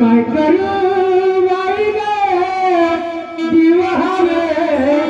काय करू बाई गे दिवा हवे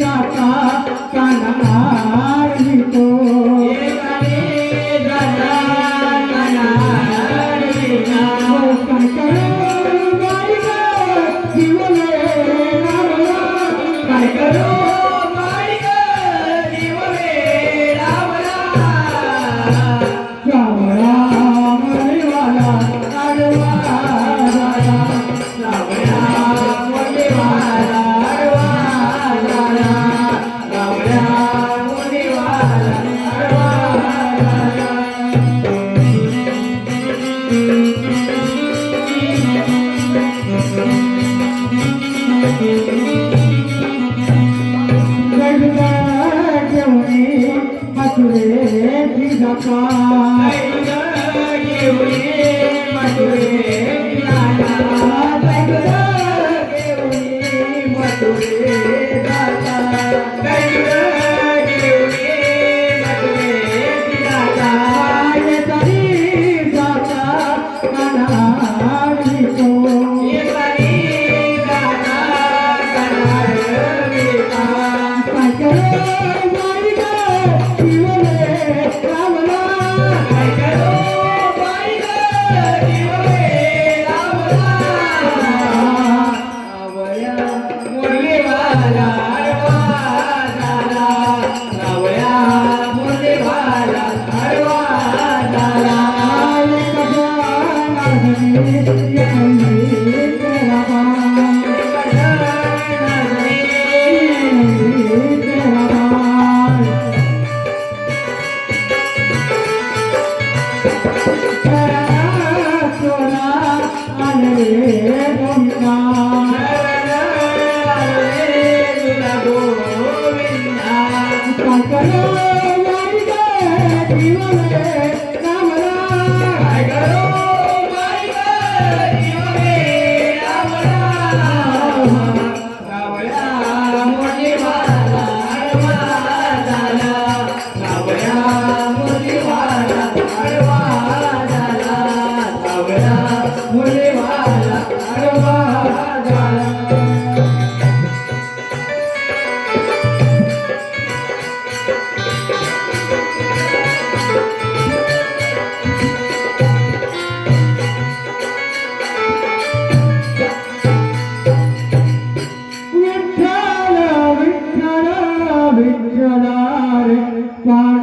जाता कनहा Morning.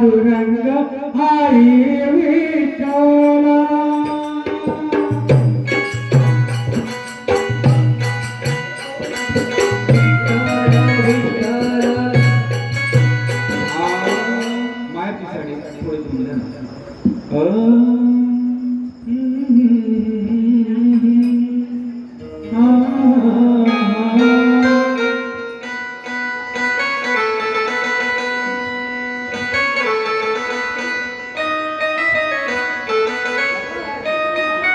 पांडुरंग हरी विठ्ठला Oh